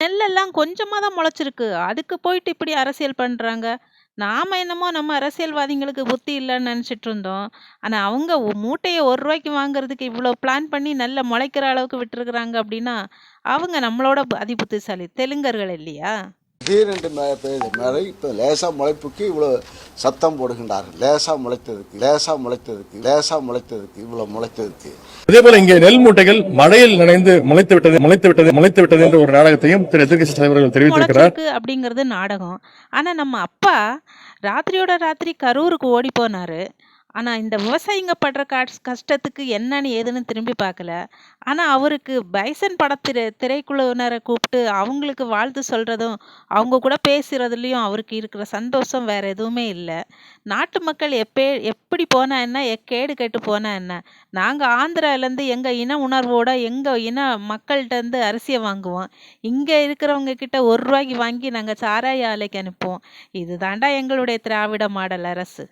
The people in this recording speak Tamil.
நெல்லெல்லாம் கொஞ்சமாக தான் முளைச்சிருக்கு. அதுக்கு போயிட்டு இப்படி அரசியல் பண்ணுறாங்க நாம் என்னமோ நம்ம அரசியல்வாதிங்களுக்கு புத்தி இல்லைன்னு நினச்சிட்டு இருந்தோம். ஆனால் அவங்க மூட்டையை ஒரு ரூபாய்க்கு வாங்குறதுக்கு இவ்வளோ பிளான் பண்ணி நல்லா முளைக்கிற அளவுக்கு விட்டுருக்குறாங்க அப்படின்னா, அவங்க நம்மளோட அதிபுத்திசாலி. தெலுங்கர்கள் இல்லையா? திடீரென்று மழை பெய்த மழை இப்போ லேசா முளைப்புக்கு இவ்வளோ சத்தம் போடுகின்றார்கள் லேசா முளைத்ததுக்கு லேசா முளைத்ததுக்கு லேசா முளைத்ததுக்கு இவ்வளோ முளைத்ததுக்கு அதே போல இங்கே நெல் மூட்டைகள் மழையில் நனைந்து முளைத்து விட்டது முளைத்து விட்டது முளைத்து விட்டது என்ற ஒரு நாடகத்தையும் திரு எதிர்கட்சி தலைவர்கள் தெரிவித்திருக்கிறார் அப்படிங்கிறது நாடகம். ஆனா நம்ம அப்பா ராத்திரியோட ராத்திரி கரூருக்கு ஓடி போனாரு. ஆனால் இந்த விவசாயிங்க படுற கஷ் கஷ்டத்துக்கு என்னன்னு ஏதுன்னு திரும்பி பார்க்கல. ஆனால் அவருக்கு பைசன் படத்திரு திரைக்குழுவினரை கூப்பிட்டு அவங்களுக்கு வாழ்த்து சொல்கிறதும் அவங்க கூட பேசுகிறதுலையும் அவருக்கு இருக்கிற சந்தோஷம் வேற எதுவுமே இல்லை நாட்டு மக்கள் எப்பே எப்படி போனா என்ன? எக்கேடு கேட்டு போனா என்ன? நாங்கள் ஆந்திராலேருந்து எங்கள் இன உணர்வோட எங்கள் இன மக்கள்கிட்டருந்து அரிசியை வாங்குவோம். இங்கே இருக்கிறவங்க கிட்ட ஒரு ரூபாய்க்கு வாங்கி நாங்கள் சாராய ஆலைக்கு அனுப்புவோம். இதுதான்டா எங்களுடைய திராவிட மாடல் அரசு.